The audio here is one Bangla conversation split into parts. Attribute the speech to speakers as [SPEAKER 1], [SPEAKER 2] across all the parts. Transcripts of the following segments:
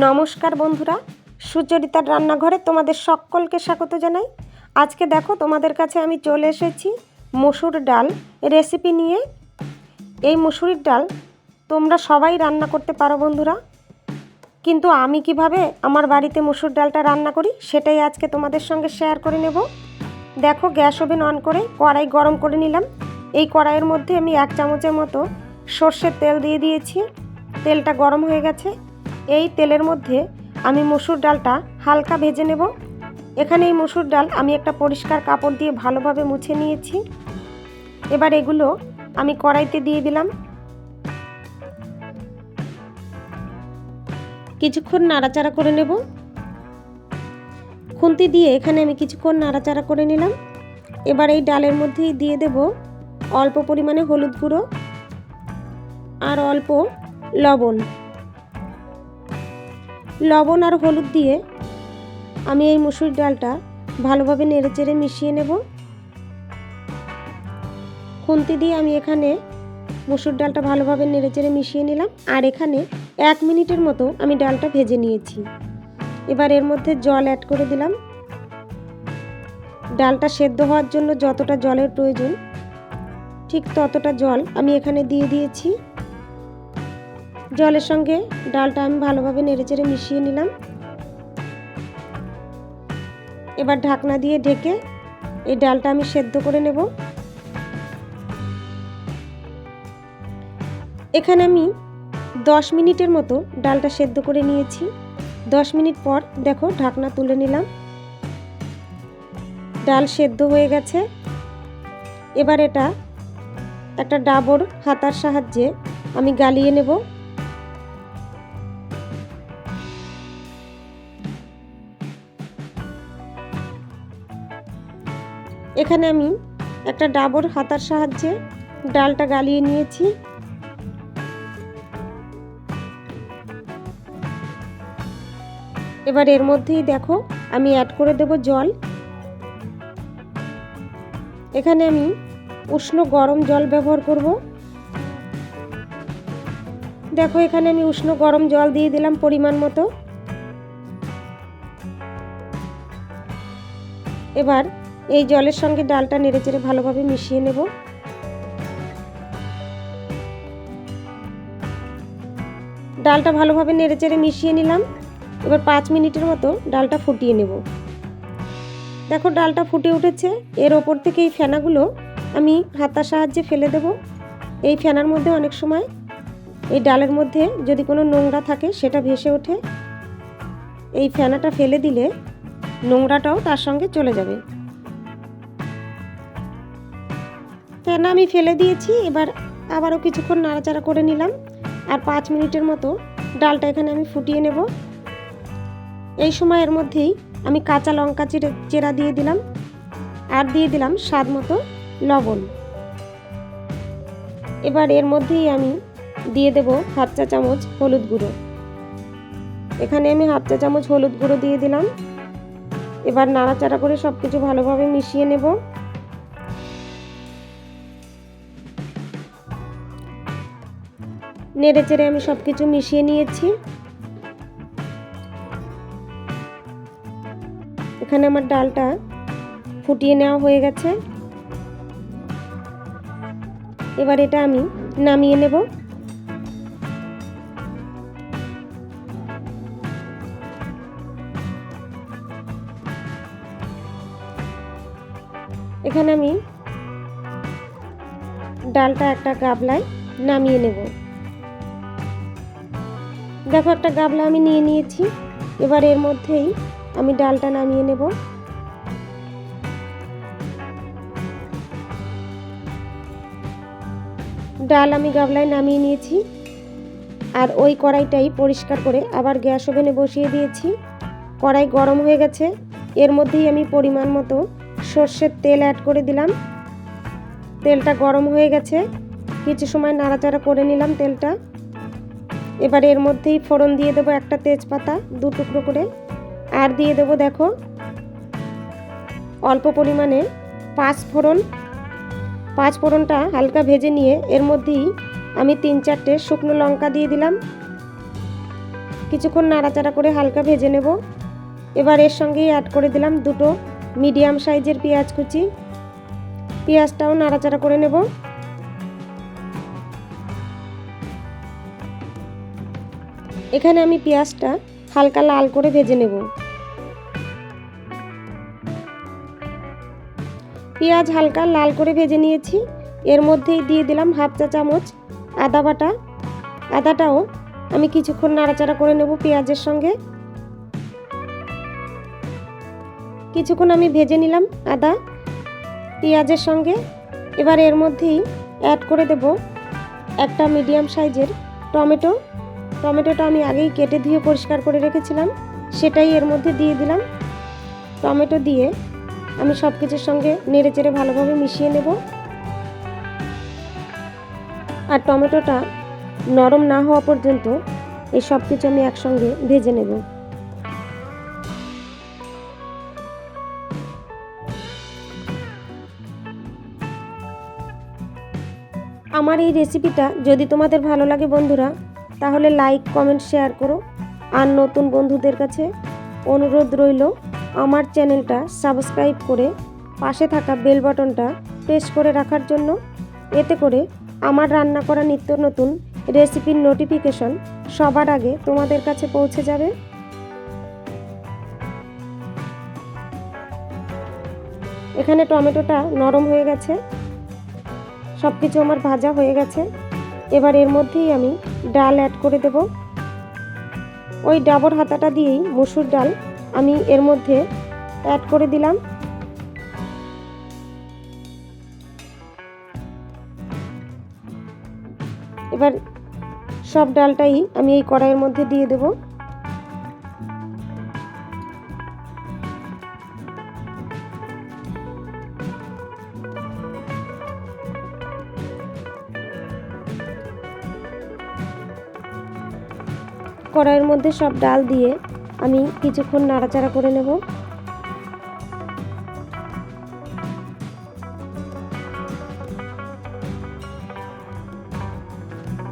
[SPEAKER 1] নমস্কার বন্ধুরা, সুচরিতার রান্নাঘরে তোমাদের সকলকে স্বাগত জানাই। আজকে দেখো তোমাদের কাছে আমি চলে এসেছি মসুর ডাল রেসিপি নিয়ে। এই মুসুরির ডাল তোমরা সবাই রান্না করতে পারো বন্ধুরা। কিন্তু আমি কীভাবে আমার বাড়িতে মসুর ডালটা রান্না করি সেটাই আজকে তোমাদের সঙ্গে শেয়ার করে নেব। দেখো গ্যাস ওভেন অন করে কড়াই গরম করে নিলাম। এই কড়াইয়ের মধ্যে আমি এক চামচের মতো সর্ষের তেল দিয়ে দিয়েছি। তেলটা গরম হয়ে গেছে। এই তেলের মধ্যে আমি মসুর ডালটা হালকা ভেজে নেব। এখানে এই মসুর ডাল আমি একটা পরিষ্কার কাপড় দিয়ে ভালোভাবে মুছে নিয়েছি। এবার এগুলো আমি কড়াইতে দিয়ে দিলাম। কিছুক্ষণ নাড়াচাড়া করে নেব। খুন্তি দিয়ে এখানে আমি কিছুক্ষণ নাড়াচাড়া করে নিলাম। এবার এই ডালের মধ্যেই দিয়ে দেব অল্প পরিমাণে হলুদ গুঁড়ো আর অল্প লবণ। লবণ আর হলুদ দিয়ে আমি এই মুসুর ডালটা ভালোভাবে নেড়ে চেড়ে মিশিয়ে নেব। খুন্তি দিয়ে আমি এখানে মুসুর ডালটা ভালোভাবে নেড়ে চেড়ে মিশিয়ে নিলাম। আর এখানে এক মিনিটের মতো আমি ডালটা ভেজে নিয়েছি। এবার এর মধ্যে জল অ্যাড করে দিলাম। ডালটা সেদ্ধ হওয়ার জন্য যতটা জলের প্রয়োজন, ঠিক ততটা জল আমি এখানে দিয়ে দিয়েছি। জলের সঙ্গে ডালটা আমি ভালোভাবে নেড়েচেড়ে মিশিয়ে নিলাম। এবার ঢাকনা দিয়ে ঢেকে এই ডালটা আমি সেদ্ধ করে নেব। এখানে আমি দশ মিনিটের মতো ডালটা সেদ্ধ করে নিয়েছি। দশ মিনিট পর দেখো ঢাকনা তুলে নিলাম। ডাল সেদ্ধ হয়ে গেছে। এবার এটা একটা ডাবর হাতার সাহায্যে আমি গালিয়ে নেব। এখানে আমি একটা ডাবর হাতার সাহায্যে ডালটা গালিয়ে নিয়েছি। এবার এর মধ্যেই দেখো, আমি অ্যাড করে দেব জল। এখানে আমি উষ্ণ গরম জল ব্যবহার করব। দেখো, এখানে আমি উষ্ণ গরম জল দিয়ে দিলাম পরিমাণ মতো। এবার এই জলের সঙ্গে ডালটা নেড়েচেড়ে ভালোভাবে মিশিয়ে নেব। ডালটা ভালোভাবে নেড়েচেড়ে মিশিয়ে নিলাম। এবার পাঁচ মিনিটের মতো ডালটা ফুটিয়ে নেব। দেখো ডালটা ফুটে উঠেছে। এর ওপর থেকে এই ফেনাগুলো আমি হাতার সাহায্যে ফেলে দেব। এই ফেনার মধ্যে অনেক সময় এই ডালের মধ্যে যদি কোনো নোংরা থাকে সেটা ভেসে ওঠে। এই ফেনাটা ফেলে দিলে নোংরাটাও তার সঙ্গে চলে যাবে। ফেনা আমি ফেলে দিয়েছি, এবার আবারও কিছুক্ষণ নাড়াচাড়া করে নিলাম। আর পাঁচ মিনিটের মতো ডালটা এখানে আমি ফুটিয়ে নেব। এই সময়ের মধ্যেই আমি কাঁচা লঙ্কা চিড়ে, চেরা দিয়ে দিলাম। আর দিয়ে দিলাম স্বাদ মতো লবণ। এবার এর মধ্যেই আমি দিয়ে দেব হাফ চা চামচ হলুদ গুঁড়ো। এখানে আমি হাফ চা চামচ হলুদ গুঁড়ো দিয়ে দিলাম। এবার নাড়াচাড়া করে সব কিছু ভালোভাবে মিশিয়ে নেব। নেড়ে চেড়ে আমি সব কিছু মিশিয়ে নিয়েছি। এখানে আমার ডালটা ফুটিয়ে নেওয়া হয়ে গেছে। এবার এটা আমি নামিয়ে নেব। এখানে আমি ডালটা একটা গাবলায় নামিয়ে নেব। দেখো, একটা গাবলা আমি নিয়ে নিয়েছি। এবার এর মধ্যেই আমি ডালটা নামিয়ে নেব। ডাল আমি গাবলায় নামিয়ে নিয়েছি। আর ওই কড়াইটাই পরিষ্কার করে আবার গ্যাস ওভেনে বসিয়ে দিয়েছি। কড়াই গরম হয়ে গেছে। এর মধ্যেই আমি পরিমাণ মতো সর্ষের তেল অ্যাড করে দিলাম। তেলটা গরম হয়ে গেছে। কিছু সময় নাড়াচাড়া করে নিলাম তেলটা। এবার এর মধ্যেই ফোড়ন দিয়ে দেবো একটা তেজপাতা, দু টুকরো করে। আর দিয়ে দেবো দেখো, অল্প পরিমাণে পাঁচ ফোড়ন। পাঁচ ফোড়নটা হালকা ভেজে নিয়ে এর মধ্যেই আমি তিন চারটে শুকনো লঙ্কা দিয়ে দিলাম। কিছুক্ষণ নাড়াচাড়া করে হালকা ভেজে নেব। এবার এর সঙ্গেই অ্যাড করে দিলাম দুটো মিডিয়াম সাইজের পেঁয়াজ কুচি। পেঁয়াজটাও নাড়াচাড়া করে নেব। এখানে আমি পেঁয়াজটা হালকা লাল করে ভেজে নেব। পেঁয়াজ হালকা লাল করে ভেজে নিয়েছি। এর মধ্যেই দিয়ে দিলাম হাফ চা চামচ আদা বাটা। আদাটাও আমি কিছুক্ষণ নাড়াচাড়া করে নেব পেঁয়াজের সঙ্গে। কিছুক্ষণ আমি ভেজে নিলাম আদা পেঁয়াজের সঙ্গে। এবার এর মধ্যেই অ্যাড করে দেব একটা মিডিয়াম সাইজের টমেটো। টমেটোটা আমি আগেই কেটে ধুয়ে পরিষ্কার করে রেখেছিলাম, সেটাই এর মধ্যে দিয়ে দিলাম। টমেটো দিয়ে আমি সব কিছুর সঙ্গে নেড়ে চেড়ে ভালোভাবে মিশিয়ে নেব। আর টমেটোটা নরম না হওয়া পর্যন্ত এই সব কিছু আমি একসঙ্গে ভেজে নেব। আমার এই রেসিপিটা যদি তোমাদের ভালো লাগে বন্ধুরা তাহলে লাইক কমেন্ট শেয়ার করো। আর নতুন বন্ধুদের কাছে অনুরোধ রইল, আমার চ্যানেলটা সাবস্ক্রাইব করে পাশে থাকা বেল বাটনটা প্রেস করে রাখার জন্য। এতে করে আমার রান্না করা নিত্য নতুন রেসিপির নোটিফিকেশন সবার আগে তোমাদের কাছে পৌঁছে যাবে। এখানে টমেটোটা নরম হয়ে গেছে। সব কিছু আমার ভাজা হয়ে গেছে। এবার এর মধ্যেই আমি ডাল অ্যাড করে দেব। ওই ডাবর হাতাটা দিয়েই মুসুর ডাল আমি এর মধ্যে অ্যাড করে দিলাম। এবার সব ডালটাই আমি এই কড়াইয়ের মধ্যে দিয়ে দেব। কড়াইয়ের মধ্যে সব ডাল দিয়ে আমি কিছুক্ষণ নাড়াচাড়া করে নেব।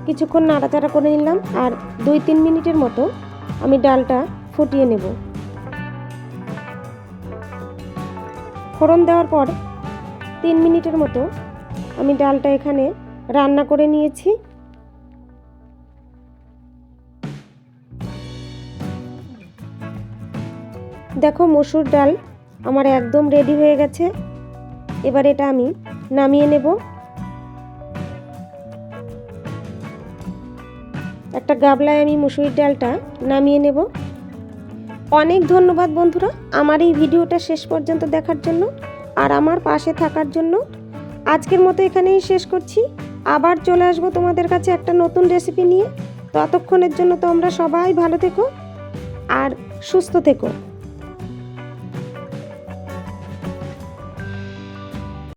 [SPEAKER 1] কিছুক্ষণ নাড়াচাড়া করে নিলাম আর দুই তিন মিনিটের মতো আমি ডালটা ফুটিয়ে নেব। ফোড়ন দেওয়ার পর তিন মিনিটের মতো আমি ডালটা এখানে রান্না করে নিয়েছি। দেখো মসুর ডাল আমার একদম রেডি হয়ে গেছে। এবার এটা আমি নামিয়ে নেব। একটা গাবলায় আমি মুসুরির ডালটা নামিয়ে নেব। অনেক ধন্যবাদ বন্ধুরা আমার এই ভিডিওটা শেষ পর্যন্ত দেখার জন্য আর আমার পাশে থাকার জন্য। আজকের মতো এখানেই শেষ করছি। আবার চলে আসব তোমাদের কাছে একটা নতুন রেসিপি নিয়ে। ততক্ষণের জন্য তোমরা সবাই ভালো থেকো আর সুস্থ থেকো।